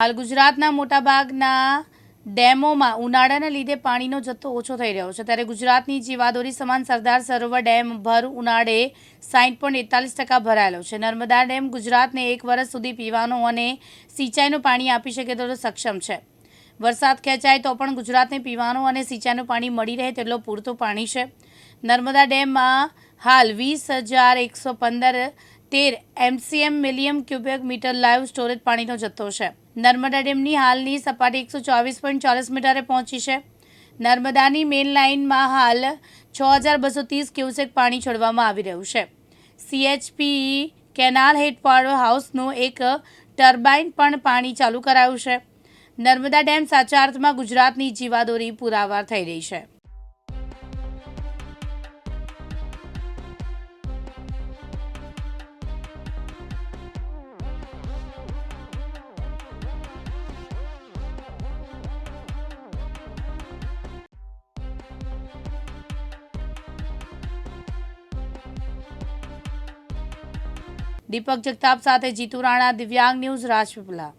હાલ ગુજરાતના મોટાભાગના ડેમોમાં ઉનાળાના લીધે પાણીનો જથ્થો ઓછો થઈ રહ્યો છે. ત્યારે ગુજરાતની જીવાદોરી સમાન સરદાર સરોવર ડેમ ભર ઉનાળે સાઠ પોઈન્ટ એકતાલીસ ટકા ભરાયેલો છે. નર્મદા ડેમ ગુજરાતને એક વર્ષ સુધી પીવાનું અને સિંચાઈનું પાણી આપી શકે તેટલો સક્ષમ છે. વરસાદ ખેંચાય તો પણ ગુજરાતને પીવાનું અને સિંચાઈનું પાણી મળી રહે તેટલો પૂરતું પાણી છે. નર્મદા ડેમમાં હાલ વીસ હજાર એકસો પંદર તેર MCM million cubic metre live storage પાણીનો જથ્થો છે. નર્મદા ડેમની હાલની સપાટી એકસો ચોવીસ પોઈન્ટ ચોલીસ મીટરે પહોંચી છે. નર્મદાની મેઇન લાઇનમાં હાલ છ હજાર બસો ત્રીસ ક્યુસેક પાણી છોડવામાં આવી રહ્યું છે. સીએચપી કેનાલ હેડ હાઉસનું એક ટર્બાઇન પણ પાણી ચાલુ કરાયું છે. નર્મદા ડેમ સાચા અર્થમાં ગુજરાતની જીવાદોરી પુરાવાર થઈ રહી છે. દીપક જગતાપ સાથે જીતુ રાણા દિવ્યાંગ ન્યૂઝ રાજપીપલા.